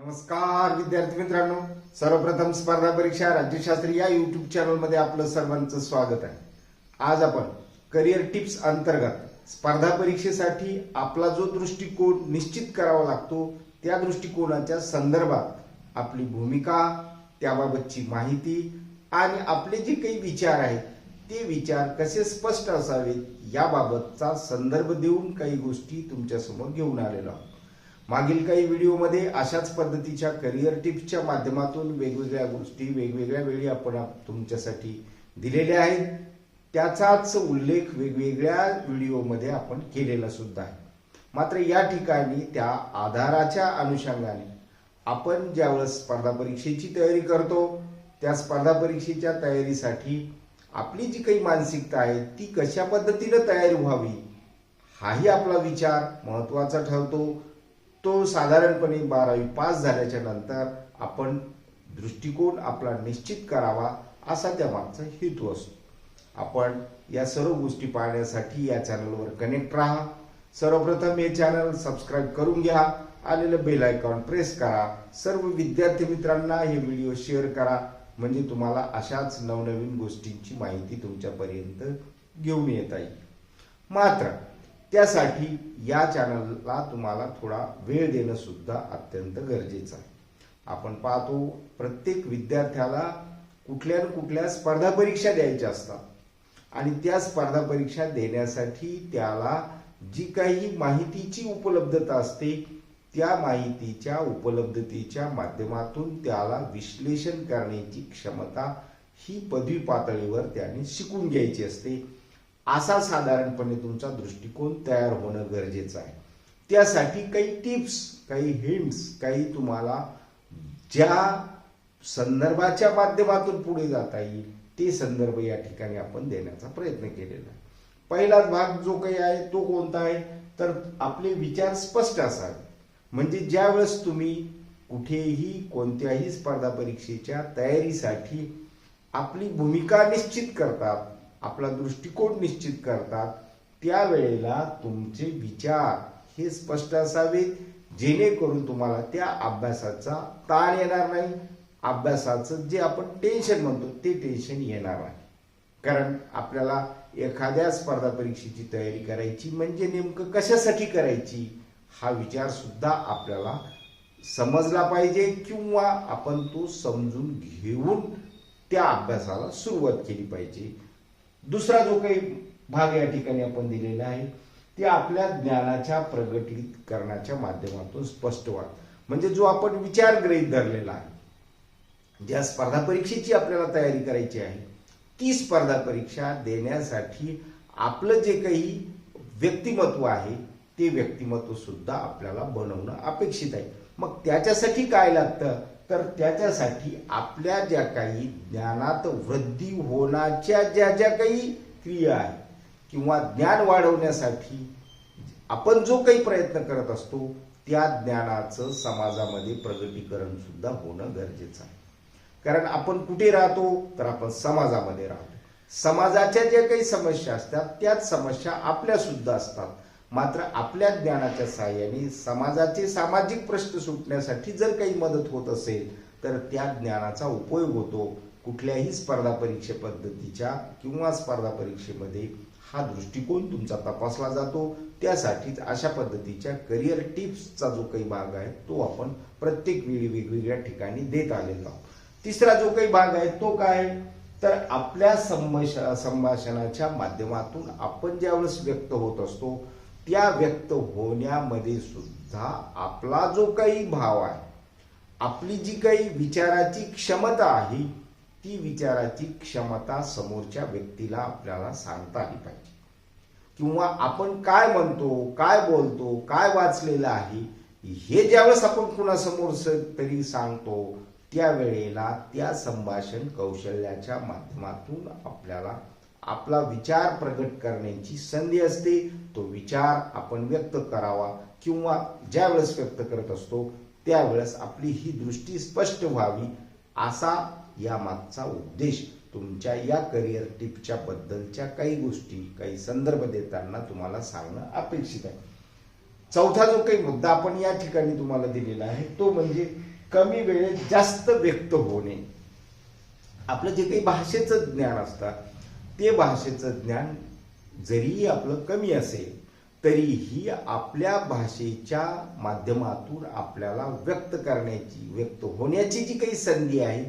नमस्कार विद्यार्थी मित्रांनो. सर्वप्रथम स्पर्धा परीक्षा राज्यशास्त्री या युट्यूब चॅनलमध्ये आपलं सर्वांचं स्वागत आहे. आज आपण करिअर टिप्स अंतर्गत स्पर्धा परीक्षेसाठी आपला जो दृष्टिकोन निश्चित करावा लागतो त्या दृष्टिकोनाच्या संदर्भात आपली भूमिका त्याबाबतची माहिती आणि आपले जे काही विचार आहेत ते विचार कसे स्पष्ट असावेत याबाबतचा संदर्भ देऊन काही गोष्टी तुमच्यासमोर घेऊन आलेलो आहोत. मागील काही व्हिडिओमध्ये अशाच पद्धतीच्या करिअर टिप्सच्या माध्यमातून वेगवेगळ्या गोष्टी वेगवेगळ्या वेळी आपण तुमच्यासाठी दिलेल्या आहेत. त्याचाच उल्लेख वेगवेगळ्या व्हिडिओमध्ये आपण केलेला सुद्धा आहे. मात्र या ठिकाणी त्या आधाराच्या अनुषंगाने आपण ज्यावेळेस स्पर्धा परीक्षेची तयारी करतो त्या स्पर्धा परीक्षेच्या तयारीसाठी आपली जी काही मानसिकता आहे ती कशा पद्धतीनं तयारी व्हावी हाही आपला विचार महत्त्वाचा ठरतो. तो साधारणपणे बारावी पास झाल्याच्यानंतर आपण दृष्टिकोन आपला निश्चित करावा असा त्या मागचा हेतू असतो. आपण या सर्व गोष्टी पाहण्यासाठी या चॅनलवर कनेक्ट राहा. सर्वप्रथम हे चॅनल सबस्क्राईब करून घ्या. आलेलं बेल आयकॉन प्रेस करा. सर्व विद्यार्थी मित्रांना हे व्हिडिओ शेअर करा. म्हणजे तुम्हाला अशाच नवनवीन गोष्टींची माहिती तुमच्यापर्यंत घेऊन येता येईल. मात्र त्यासाठी या चॅनलला तुम्हाला थोडा वेळ देणं सुद्धा अत्यंत गरजेचं आहे. आपण पाहतो प्रत्येक विद्यार्थ्याला कुठल्या न कुठल्या स्पर्धा परीक्षा द्यायच्या असतात. आणि त्या स्पर्धा परीक्षा देण्यासाठी त्याला जी काही माहितीची उपलब्धता असते त्या माहितीच्या उपलब्धतेच्या माध्यमातून त्याला विश्लेषण करण्याची क्षमता ही पदवी पातळीवर त्याने शिकून घ्यायची असते. असा साधारणपणे तुमचा दृष्टिकोन तयार होणं गरजेचं आहे. त्यासाठी काही टिप्स काही हिंट्स काही तुम्हाला ज्या संदर्भाच्या माध्यमातून पुढे जाता येईल ते संदर्भ या ठिकाणी आपण देण्याचा प्रयत्न केलेला आहे. पहिलाच भाग जो काही आहे तो कोणता आहे? तर आपले विचार स्पष्ट असावे म्हणजे ज्यावेळेस तुम्ही कुठेही कोणत्याही स्पर्धा परीक्षेच्या तयारीसाठी आपली भूमिका निश्चित करतात आपला दृष्टिकोन निश्चित करतात त्यावेळेला तुमचे विचार हे स्पष्ट असावेत जेणेकरून तुम्हाला त्या अभ्यासाचा ताण येणार नाही. अभ्यासाचं जे आपण टेन्शन म्हणतो ते टेन्शन येणार नाही. कारण आपल्याला एखाद्या स्पर्धा परीक्षेची तयारी करायची म्हणजे नेमकं कशासाठी करायची हा विचार सुद्धा आपल्याला समजला पाहिजे किंवा आपण तो समजून घेऊन त्या अभ्यासाला सुरुवात केली पाहिजे. दुसरा जो काही भाग या ठिकाणी आपण दिलेला आहे ते आपल्या ज्ञानाच्या प्रगटीत करण्याच्या माध्यमातून स्पष्ट व्हा म्हणजे जो आपण विचार गृहीत धरलेला आहे ज्या स्पर्धा परीक्षेची आपल्याला तयारी करायची आहे ती स्पर्धा परीक्षा देण्यासाठी आपलं जे काही व्यक्तिमत्व आहे ते व्यक्तिमत्व सुद्धा आपल्याला बनवणं अपेक्षित आहे. मग त्याच्यासाठी काय लागतं? तर त्याच्यासाठी आपल्या ज्या काही ज्ञानात वृद्धी होण्याच्या ज्या ज्या काही क्रिया आहेत किंवा ज्ञान वाढवण्यासाठी आपण जो काही प्रयत्न करत असतो त्या ज्ञानाचं समाजामध्ये प्रगतीकरण सुद्धा होणं गरजेचं आहे. कारण आपण कुठे राहतो तर आपण समाजामध्ये राहतो. समाजाच्या ज्या काही समस्या असतात त्याच समस्या आपल्या सुद्धा असतात. मात्र आपल्या ज्ञानाच्या सहाय्याने समाजाचे सामाजिक प्रश्न सुटण्यासाठी जर काही मदत होत असेल तर त्या ज्ञानाचा उपयोग होतो. कुठल्याही स्पर्धा परीक्षे पद्धतीच्या किंवा स्पर्धा परीक्षेमध्ये हा दृष्टिकोन तुमचा तपासला जातो. त्यासाठीच अशा पद्धतीच्या करिअर टिप्सचा जो काही भाग आहे तो आपण प्रत्येक वेळी वेगवेगळ्या ठिकाणी देत आलेलो आहोत. तिसरा जो काही भाग आहे तो काय? तर आपल्या संभाष संभाषणाच्या माध्यमातून आपण ज्यावेळेस व्यक्त होत असतो त्या व्यक्त होण्यामध्ये सुद्धा आपला जो काही भाव आहे आपली जी काही विचाराची क्षमता आहे ती विचाराची क्षमता समोरच्या व्यक्तीला आपल्याला सांगता आली पाहिजे. किंवा आपण काय म्हणतो काय बोलतो काय वाचलेलं आहे हे ज्यावेळेस आपण कुणासमोर तरी सांगतो त्यावेळेला त्या संभाषण कौशल्याच्या माध्यमातून आपल्याला आपला विचार प्रकट करण्याची संधी असते. तो विचार आपण व्यक्त करावा किंवा ज्या वेळेस व्यक्त करत असतो त्यावेळेस आपली ही दृष्टी स्पष्ट व्हावी असा या मागचा उद्देश. तुमच्या या करिअर टिपच्या बद्दलच्या काही गोष्टी काही संदर्भ देताना तुम्हाला सांगणं अपेक्षित आहे. चौथा जो काही मुद्दा आपण या ठिकाणी तुम्हाला दिलेला आहे तो म्हणजे कमी वेळेत जास्त व्यक्त होणे. आपलं जे काही भाषेचं ज्ञान असतं ते भाषेचं ज्ञान जरीही आपलं कमी असेल तरीही आपल्या भाषेच्या माध्यमातून आपल्याला व्यक्त करण्याची व्यक्त होण्याची जी काही संधी आहे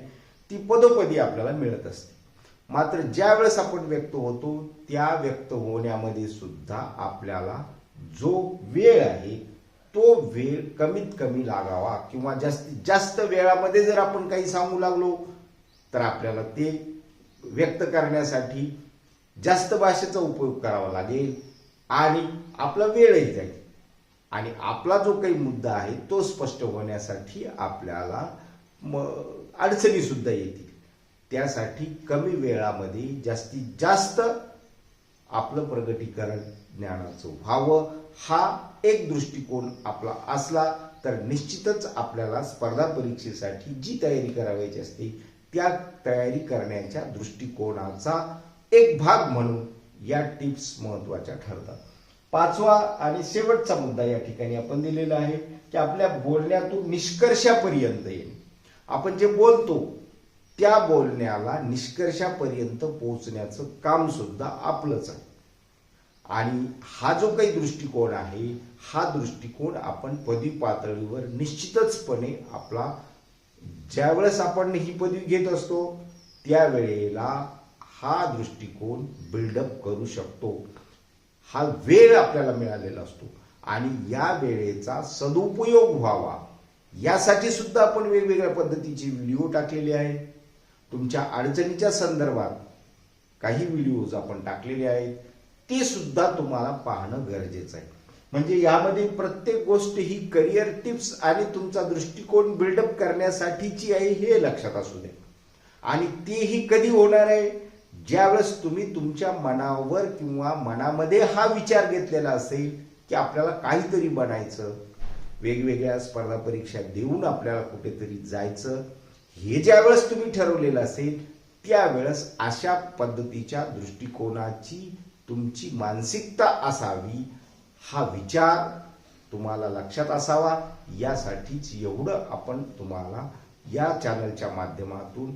ती पदोपदी आपल्याला मिळत असते. मात्र ज्या वेळेस आपण व्यक्त होतो त्या व्यक्त होण्यामध्ये सुद्धा आपल्याला जो वेळ आहे तो वेळ कमीत कमी लागावा किंवा जास्तीत जास्त वेळामध्ये जर आपण काही सांगू लागलो तर आपल्याला ते व्यक्त करण्यासाठी जास्त भाषेचा उपयोग करावा लागेल आणि आपला वेळही जाईल. आणि आपला जो काही मुद्दा आहे तो स्पष्ट होण्यासाठी आपल्याला म अडचणी सुद्धा येतील. त्यासाठी कमी वेळामध्ये जास्तीत जास्त आपलं प्रगटीकरण ज्ञानाचं व्हावं हा एक दृष्टिकोन आपला असला तर निश्चितच आपल्याला स्पर्धा परीक्षेसाठी जी तयारी करावायची असते त्या तयारी करण्याच्या दृष्टिकोनाचा एक भाग म्हणून या टिप्स महत्त्वाच्या ठरतात. पाचवा आणि शेवटचा मुद्दा या ठिकाणी आपण दिलेला आहे की आपल्या बोलण्यातून निष्कर्षापर्यंत येणे. आपण जे बोलतो त्या बोलण्याला निष्कर्षापर्यंत पोहोचण्याचं काम सुद्धा आपलंच आहे. आणि हा जो काही दृष्टिकोन आहे हा दृष्टिकोन आपण पदी पातळीवर निश्चितचपणे आपला ज्यावेळेस आपण ही पदवी घेत असतो त्यावेळेला हा दृष्टिकोन बिल्डअप करू शकतो. हा वेळ आपल्याला मिळालेला असतो. आणि या वेळेचा सदुपयोग व्हावा. यासाठी सुद्धा आपण वेगवेगळ्या पद्धतीचे व्हिडिओ टाकलेले आहेत. तुमच्या अडचणीच्या संदर्भात काही व्हिडिओज आपण टाकलेले आहेत. ते सुद्धा तुम्हाला पाहणं गरजेचं आहे. म्हणजे यामध्ये प्रत्येक गोष्ट ही करिअर टिप्स आणि तुमचा दृष्टिकोन बिल्डअप करण्यासाठीची आहे हे लक्षात असू दे. आणि तेही कधी होणार आहे? ज्यावेळेस तुम्ही तुमच्या मनावर किंवा मनामध्ये हा विचार घेतलेला असेल की आपल्याला काहीतरी बनायचं वेगवेगळ्या स्पर्धा परीक्षा देऊन आपल्याला कुठेतरी जायचं हे ज्यावेळेस तुम्ही ठरवलेलं असेल त्यावेळेस अशा पद्धतीच्या दृष्टिकोनाची तुमची मानसिकता असावी हा विचार तुम्हाला लक्षात असावा. यासाठीच एवढं आपण तुम्हाला या चॅनलच्या माध्यमातून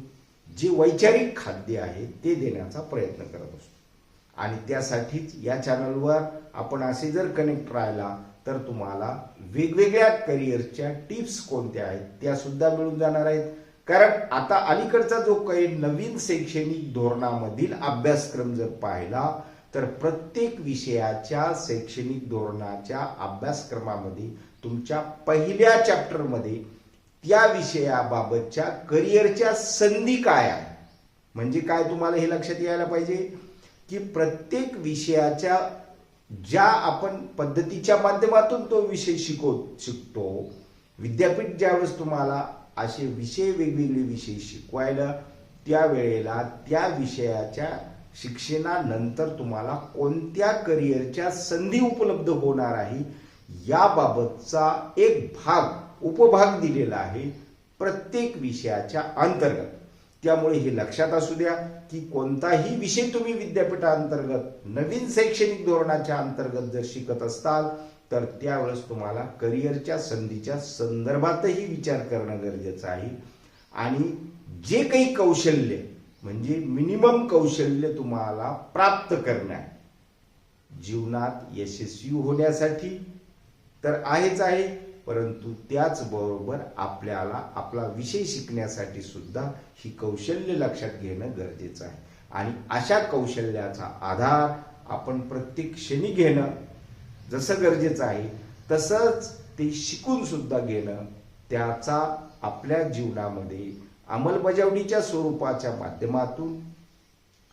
जे वैचारिक खाद्य आहे ते देण्याचा प्रयत्न करत असतो. आणि त्यासाठीच या चॅनलवर आपण असे जर कनेक्ट राहिला तर तुम्हाला वेगवेगळ्या करिअरच्या टिप्स कोणत्या आहेत त्या सुद्धा मिळून जाणार आहेत. कारण आता अलीकडचा जो काही नवीन शैक्षणिक धोरणामधील अभ्यासक्रम जर पाहिला तर प्रत्येक विषयाच्या शैक्षणिक धोरणाच्या अभ्यासक्रमामध्ये तुमच्या पहिल्या चॅप्टरमध्ये त्या विषयाबाबतच्या करिअरच्या संधी काय आहे म्हणजे काय तुम्हाला हे लक्षात यायला पाहिजे? की प्रत्येक विषयाच्या ज्या आपण पद्धतीच्या माध्यमातून तो विषय शिकव शिकतो विद्यापीठ ज्यावेळेस तुम्हाला असे विषय वेगवेगळे विषय शिकवायला त्यावेळेला त्या विषयाच्या शिक्षणानंतर तुम्हाला कोणत्या करिअरच्या संधी उपलब्ध होणार आहे याबाबतचा एक भाग उपभाग दिलेला आहे प्रत्येक विषयाच्या अंतर्गत. त्यामुळे हे लक्षात असू द्या की कोणताही विषय तुम्ही विद्यापीठाअंतर्गत नवीन शैक्षणिक धोरणाच्या अंतर्गत जर शिकत असताल तर त्यावेळेस तुम्हाला करिअरच्या संधीच्या संदर्भातही विचार करणं गरजेचं आहे. आणि जे काही कौशल्य म्हणजे मिनिमम कौशल्य तुम्हाला प्राप्त करणं जीवनात यशस्वी होण्यासाठी तर आहेच आहे परंतु त्याचबरोबर आपल्याला आपला विषय शिकण्यासाठी सुद्धा ही कौशल्य लक्षात घेणं गरजेचं आहे. आणि अशा कौशल्याचा आधार आपण प्रत्येक क्षणी घेणं जसं गरजेचं आहे तसंच ते शिकून सुद्धा घेणं त्याचा आपल्या जीवनामध्ये अंमलबजावणीच्या स्वरूपाच्या माध्यमातून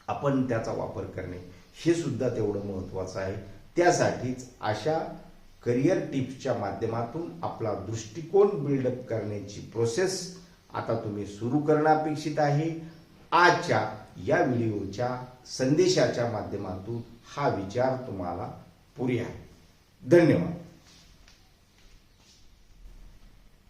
आपण त्याचा वापर करणे. हे सुद्धा तेवढं महत्वाचं आहे. त्यासाठीच अशा करिअर टिप्सच्या माध्यमातून आपला दृष्टिकोन बिल्डअप करण्याची प्रोसेस आता तुम्ही सुरू करणं अपेक्षित आहे. आजच्या या व्हिडिओच्या संदेशाच्या माध्यमातून हा विचार तुम्हाला पुरे आहे. धन्यवाद.